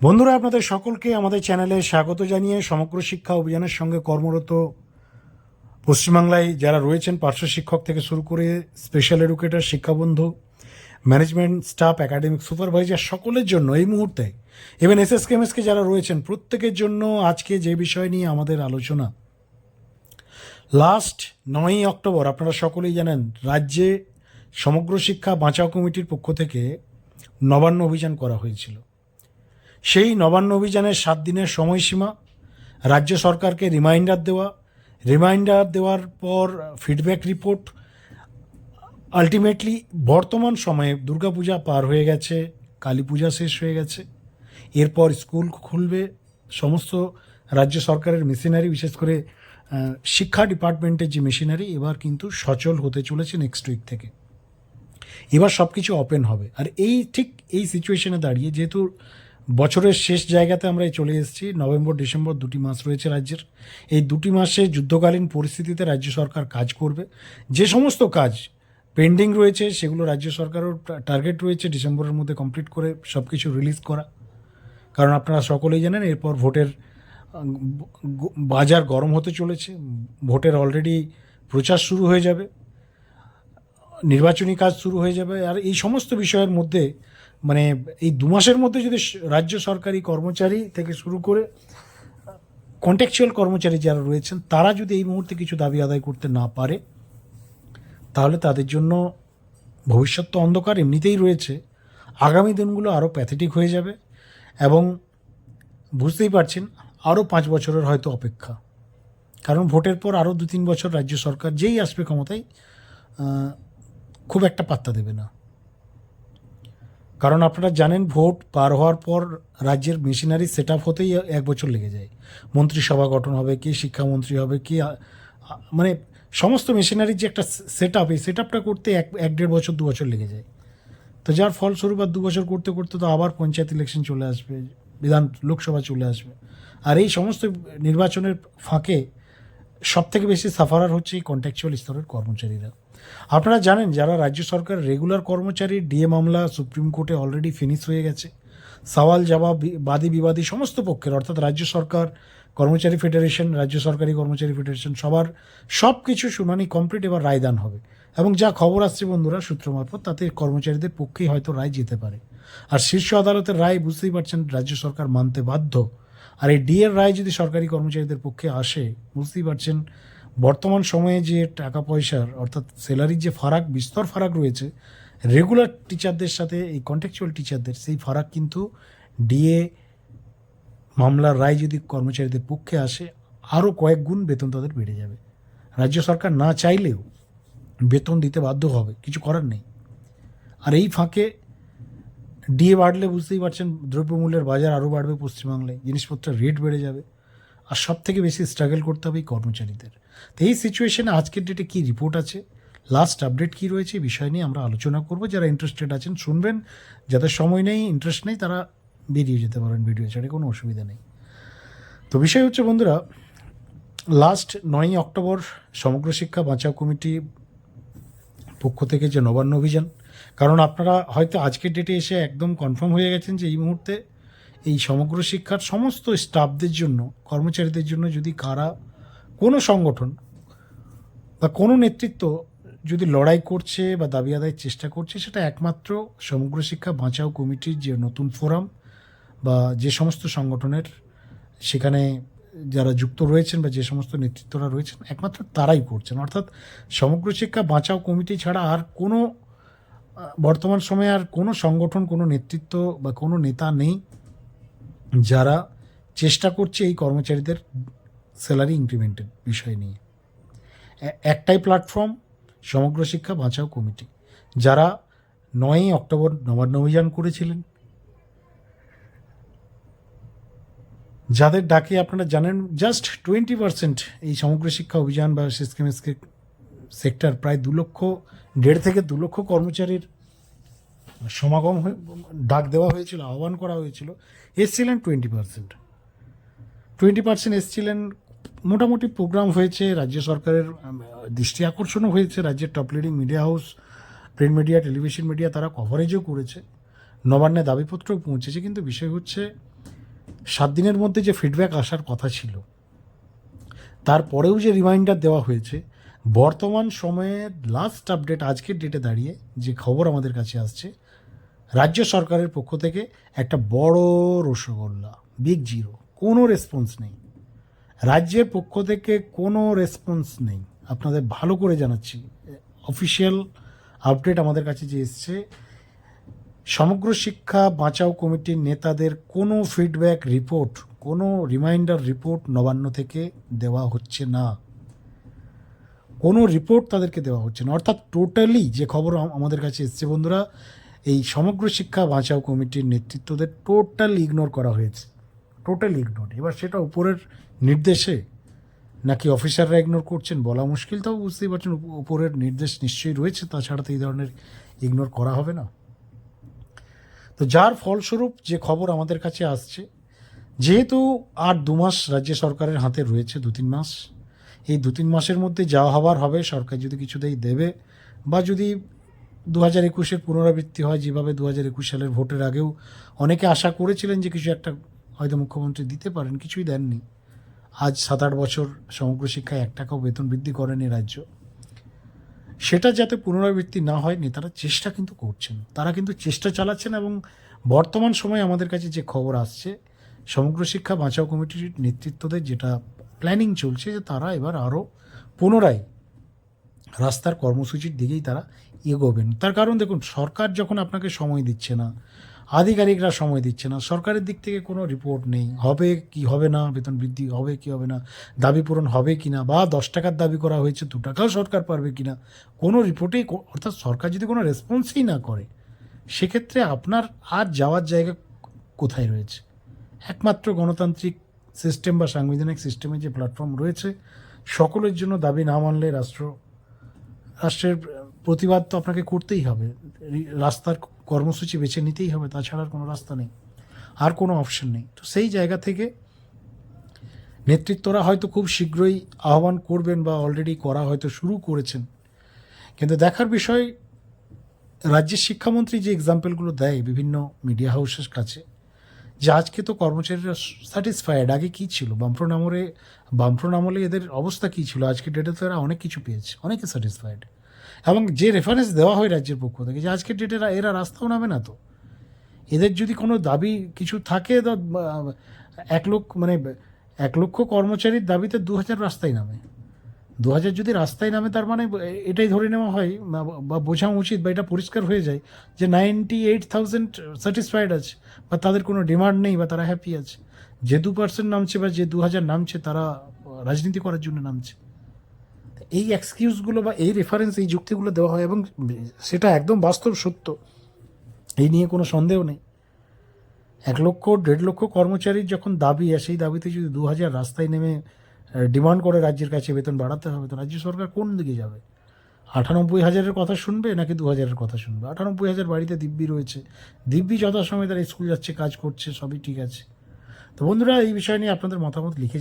বন্ধুরা, আপনাদের সকলকে আমাদের চ্যানেলে স্বাগত জানিয়ে সমগ্র শিক্ষা অভিযানের সঙ্গে কর্মরত পশ্চিমবাংলায় যারা রয়েছেন পার্শ্ব শিক্ষক থেকে শুরু করে স্পেশাল এডুকেটর শিক্ষাবন্ধু ম্যানেজমেন্ট স্টাফ একাডেমিক সুপারভাইজার সকলের জন্য এই মুহূর্তে ইভেন এস এস কেমএসকে যারা রয়েছেন, প্রত্যেকের জন্য আজকে যে বিষয় নিয়ে আমাদের আলোচনা লাস্ট নয়ই অক্টোবর, আপনারা সকলেই জানেন, রাজ্যে সমগ্র শিক্ষা বাঁচাও কমিটির পক্ষ থেকে নবান্ন অভিযান করা হয়েছিল। সেই নবান্ন অভিযানের সাত দিনের সময়সীমা, রাজ্য সরকারকে রিমাইন্ডার দেওয়া, রিমাইন্ডার দেওয়ার পর ফিডব্যাক রিপোর্ট আলটিমেটলি বর্তমান সময়ে দুর্গাপূজা পার হয়ে গেছে, কালী পূজা শেষ হয়ে গেছে। এরপর স্কুল খুলবে, সমস্ত রাজ্য সরকারের মেশিনারি বিশেষ করে শিক্ষা ডিপার্টমেন্টের যে মেশিনারি এবার কিন্তু সচল হতে চলেছে নেক্সট উইক থেকে। এবার সব কিছু ওপেন হবে। আর এই, ঠিক এই সিচুয়েশনে দাঁড়িয়ে যেহেতু বছরের শেষ জায়গাতে আমরা চলে এসেছি। নভেম্বর, ডিসেম্বর দুটি মাস রয়েছে রাজ্যের। এই দুটি মাসে যুদ্ধকালীন পরিস্থিতিতে রাজ্য সরকার কাজ করবে। যে সমস্ত কাজ পেন্ডিং রয়েছে, সেগুলো রাজ্য সরকারের টার্গেট রয়েছে ডিসেম্বরের মধ্যে কমপ্লিট করে সব কিছু রিলিজ করা। কারণ আপনারা সকলেই জানেন, এরপর ভোটের বাজার গরম হতে চলেছে। ভোটের অলরেডি প্রচার শুরু হয়ে যাবে। নির্বাচনী কাজ শুরু হয়ে যাবে। আর এই সমস্ত বিষয়ের মধ্যে মানে এই দু মাসের মধ্যে যদি রাজ্য সরকারি কর্মচারী থেকে শুরু করে কন্ট্যাকচুয়াল কর্মচারী যারা রয়েছেন, তারা যদি এই মুহূর্তে কিছু দাবি আদায় করতে না পারে, তাহলে তাদের জন্য ভবিষ্যৎ তো অন্ধকার, এমনিতেই রয়েছে। আগামী দিনগুলো আরও প্যাথেটিক হয়ে যাবে এবং বুঝতেই পারছেন আরও পাঁচ বছরের হয়তো অপেক্ষা। কারণ ভোটের পর আরও দু তিন বছর রাজ্য সরকার যেই আসবে ক্ষমতায় খুব একটা পাত্তা দেবে না। কারণ আপনারা জানেন ভোট পার হওয়ার পর রাজ্যের মেশিনারি সেট আপ হতেই এক বছর লেগে যায়। মন্ত্রিসভা গঠন হবে, কে শিক্ষামন্ত্রী হবে, কে মানে সমস্ত মেশিনারির যে একটা সেট আপ এই সেট আপটা করতে এক এক দেড় বছর, দু বছর লেগে যায়। তো যার ফলস্বরূপ আর দু বছর করতে করতে তো আবার পঞ্চায়েত ইলেকশন চলে আসবে, বিধান, লোকসভা চলে আসবে। আর এই সমস্ত নির্বাচনের ফাঁকে সব থেকে বেশি সাফারার হচ্ছে এই কন্ট্যাকচুয়াল স্তরের কর্মচারীরা। আপনারা জানেন যারা রাজ্য সরকার রেগুলার কর্মচারী, ডিএ মামলা, সুপ্রিম কোর্টে অলরেডি ফিনিশ হয়ে গেছে। সওয়াল, জবাব, বাদী, বিবাদী সমস্ত পক্ষের, অর্থাৎ রাজ্য সরকার, কর্মচারী ফেডারেশন, রাজ্য সরকারি কর্মচারী ফেডারেশন সবার সব কিছু শুনানি কমপ্লিট এবার রায়দান হবে। এবং যা খবর আসছে বন্ধুরা সূত্র মারফত, তাতে কর্মচারীদের পক্ষেই হয়তো রায় যেতে পারে। আর শীর্ষ আদালতের রায় বুঝতেই পারছেন রাজ্য সরকার মানতে বাধ্য। আর এই ডিএর রায় যদি সরকারি কর্মচারীদের পক্ষে আসে, বুঝতেই পারছেন বর্তমান সময়ে যে টাকা পয়সার অর্থাৎ স্যালারির যে ফারাক, বিস্তর ফারাক রয়েছে রেগুলার টিচারদের সাথে, এই কন্ট্যাকচুয়াল টিচারদের সেই ফারাক কিন্তু ডিএ মামলার রায় যদি কর্মচারীদের পক্ষে আসে আরও কয়েক গুণ বেতন তাদের বেড়ে যাবে। রাজ্য সরকার না চাইলেও বেতন দিতে বাধ্য হবে, কিছু করার নেই। আর এই ফাঁকে ডিএ বাড়লে বুঝতেই পারছেন, দ্রব্যমূল্যের বাজার আরও বাড়বে পশ্চিমবাংলায়, জিনিসপত্রের রেট বেড়ে যাবে। আর সব থেকে বেশি স্ট্রাগল করতে হবে এই কর্মচারীদের। তো এই সিচুয়েশনে আজকের ডেটে কী রিপোর্ট আছে? লাস্ট আপডেট কী রয়েছে এই বিষয় নিয়ে আমরা আলোচনা করব। যারা ইন্টারেস্টেড আছেন, শুনবেন। যাদের সময় নেই ইন্টারেস্ট নেই, তারা বেরিয়ে যেতে পারেন ভিডিও ছাড়ে কোনো অসুবিধা নেই। তো বিষয় হচ্ছে, বন্ধুরা লাস্ট নয়ই অক্টোবর সমগ্র শিক্ষা বাঁচাও কমিটি পক্ষ থেকে যে নবান্ন অভিযান, কারণ আপনারা হয়তো আজকের ডেটে এসে একদম কনফার্ম হয়ে গেছেন যে এই মুহূর্তে এই সমগ্র শিক্ষার সমস্ত স্টাফদের জন্য, কর্মচারীদের জন্য যদি কারা কোনো সংগঠন বা কোনো নেতৃত্ব যদি লড়াই করছে বা দাবি আদায়ের চেষ্টা করছে, সেটা একমাত্র সমগ্র শিক্ষা বাঁচাও কমিটির যে নতুন ফোরাম বা যে সমস্ত সংগঠনের সেখানে যারা যুক্ত রয়েছেন বা যে সমস্ত নেতৃত্বরা রয়েছেন, একমাত্র তারাই করছেন। অর্থাৎ সমগ্র শিক্ষা বাঁচাও কমিটি ছাড়া আর কোনো বর্তমান সময়ে আর কোনো সংগঠন, কোনো নেতৃত্ব বা কোনো নেতা নেই। যারা চেষ্টা করছে এই কর্মচারীদের স্যালারি ইনক্রিমেন্টের বিষয় নিয়ে। একটাই প্ল্যাটফর্ম সমগ্র শিক্ষা বাঁচাও কমিটি যারা নয়ই অক্টোবর নবান্ন অভিযান করেছিলেন, যাদের ডাকে আপনারা জানেন জাস্ট টোয়েন্টি পার্সেন্ট এই সমগ্র শিক্ষা অভিযান বা সেক্টর প্রায় দু লক্ষ, দেড় থেকে দু লক্ষ কর্মচারীর সমাগম হয়ে ডাক দেওয়া হয়েছিল, আহ্বান করা হয়েছিল, এসছিলেন টোয়েন্টি পার্সেন্ট টোয়েন্টি পার্সেন্ট এসছিলেন, মোটামুটি প্রোগ্রাম হয়েছে, রাজ্য সরকারের দৃষ্টি আকর্ষণও হয়েছে, রাজ্যের top leading media house print media television media তারা কভারেজও করেছে নবান্নে দাবিপত্রও পৌঁছেছে, কিন্তু বিষয় হচ্ছে, সাত দিনের মধ্যে যে ফিডব্যাক আসার কথা ছিল, তারপরেও যে রিমাইন্ডার দেওয়া হয়েছে, বর্তমান সময়ের লাস্ট আপডেট আজকের ডেটে দাঁড়িয়ে যে খবর আমাদের কাছে আসছে রাজ্য সরকারের পক্ষ থেকে একটা বড় রসগোল্লা বিগ জিরো কোনো রেসপন্স নেই। রাজ্যের পক্ষ থেকে কোনো রেসপন্স নেই। আপনাদের ভালো করে জানাচ্ছি। অফিসিয়াল আপডেট আমাদের কাছে যে এসছে, সমগ্র শিক্ষা বাঁচাও কমিটির নেতাদের কোনো ফিডব্যাক রিপোর্ট কোনো রিমাইন্ডার রিপোর্ট নবান্ন থেকে দেওয়া হচ্ছে না। কোনো রিপোর্ট তাদেরকে দেওয়া হচ্ছে না। অর্থাৎ টোটালি যে খবর আমাদের কাছে এসছে বন্ধুরা এই সমগ্র শিক্ষা বাঁচাও কমিটির নেতৃত্বদের টোটাল ইগনোর করা হয়েছে। Total ignore. এবার সেটা উপরের নির্দেশে নাকি অফিসাররা ইগনোর করছেন বলা মুশকিল, তাও বুঝতেই পারছেন উপরের নির্দেশ নিশ্চয়ই রয়েছে, তাছাড়া তো এই ধরনের ইগনোর করা হবে না। তো যার ফলস্বরূপ যে খবর আমাদের কাছে আসছে, যেহেতু আর দু মাস রাজ্য সরকারের হাতে রয়েছে, দু তিন মাস, এই দু তিন মাসের মধ্যে যা হবার হবে, সরকার যদি কিছুতেই দেবে, বা যদি দু হাজার একুশের পুনরাবৃত্তি হয় যেভাবে দু হাজার একুশ সালের ভোটের আগেও অনেকে আশা করেছিলেন যে কিছু একটা হয়তো মুখ্যমন্ত্রী দিতে পারেন, কিছুই দেননি। আজ সাত আট বছর সমগ্র শিক্ষায় এক টাকাও বেতন বৃদ্ধি করেনি রাজ্য। সেটা যাতে পুনরাবৃত্তি না হয়, নেতারা চেষ্টা কিন্তু করছেন। তারা কিন্তু চেষ্টা চালাচ্ছেন এবং বর্তমান সময়ে আমাদের কাছে যে খবর আসছে, সমগ্র শিক্ষা বাঁচাও কমিটির নেতৃত্বদের যেটা প্ল্যানিং চলছে যে তারা এবার আরও পুনরায় রাস্তার কর্মসূচির দিকেই তারা এগোবেন। তার কারণ দেখুন, সরকার যখন আপনাকে সময় দিচ্ছে না, আধিকারিকরা সময় দিচ্ছে না, সরকারের দিক থেকে কোনো রিপোর্ট নেই, হবে কি হবে না, বেতন বৃদ্ধি হবে কি হবে না, দাবি পূরণ হবে কি না, বা দশ টাকার দাবি করা হয়েছে, দু টাকাও সরকার পারবে কি না, কোনো রিপোর্টেই অর্থাৎ সরকার যদি কোনো রেসপন্সই না করে, সেক্ষেত্রে আপনার আর যাওয়ার জায়গা কোথায় রয়েছে? একমাত্র গণতান্ত্রিক সিস্টেম বা সাংবিধানিক সিস্টেমে যে প্ল্যাটফর্ম রয়েছে, সকলের জন্য দাবি না মানলে রাষ্ট্র, রাষ্ট্রের প্রতিবাদ তো আপনাকে করতেই হবে। রাস্তার কর্মসূচি বেছে নিতেই হবে, তাছাড়া আর কোনো রাস্তা নেই। আর কোনো অপশন নেই। তো সেই জায়গা থেকে নেতৃত্বরা হয়তো খুব শীঘ্রই আহ্বান করবেন বা অলরেডি করা হয়তো শুরু করেছেন। কিন্তু দেখার বিষয়, রাজ্যের শিক্ষামন্ত্রী যে এক্সাম্পলগুলো দেয় বিভিন্ন মিডিয়া হাউসের কাছে, যে আজকে তো কর্মচারীরা স্যাটিসফাইড আগে কী ছিল? বামফ্রন্ট আমলে বামফ্রন্ট আমলে এদের অবস্থা কী ছিল? আজকে ডেটে তো এরা অনেক কিছু পেয়েছে, অনেকে স্যাটিসফাইড এবং যে রেফারেন্স দেওয়া হয় রাজ্যের পক্ষ থেকে, যে আজকের ডেটে এরা রাস্তাও নামে না তো। এদের যদি কোনো দাবি কিছু থাকে এক লক্ষ মানে এক লক্ষ কর্মচারীর দাবিতে দু হাজার রাস্তায় নামে। দু হাজার যদি রাস্তায় নামে, তার মানে এটাই ধরে নেওয়া হয়, বা বোঝা উচিত, বা এটা পরিষ্কার হয়ে যায়, যে নাইনটি এইট থাউজেন্ড স্যাটিসফাইড আছে, বা তাদের কোনো ডিমান্ড নেই, বা তারা হ্যাপি আছে। যে দু পার্সেন্ট নামছে, বা যে দু হাজার নামছে, তারা রাজনীতি করার জন্য নামছে। এই এক্সকিউজগুলো বা এই রেফারেন্স এই যুক্তিগুলো দেওয়া হয় এবং সেটা একদম বাস্তব সত্য। এই নিয়ে কোনো সন্দেহ নেই। এক লক্ষ, দেড় লক্ষ কর্মচারীর যখন দাবি আর সেই দাবিতে যদি দু হাজার রাস্তায় নেমে ডিমান্ড করে রাজ্যের কাছে বেতন বাড়াতে হবে, তো রাজ্য সরকার কোন দিকে যাবে? আটানব্বই হাজারের কথা শুনবে নাকি দু হাজারের কথা শুনবে? আটানব্বই হাজার বাড়িতে দিব্যি রয়েছে। দিব্যি যথাসময়ে তারা স্কুল যাচ্ছে, কাজ করছে, সবই ঠিক আছে। তো বন্ধুরা, এই বিষয় নিয়ে আপনাদের মতামত লিখে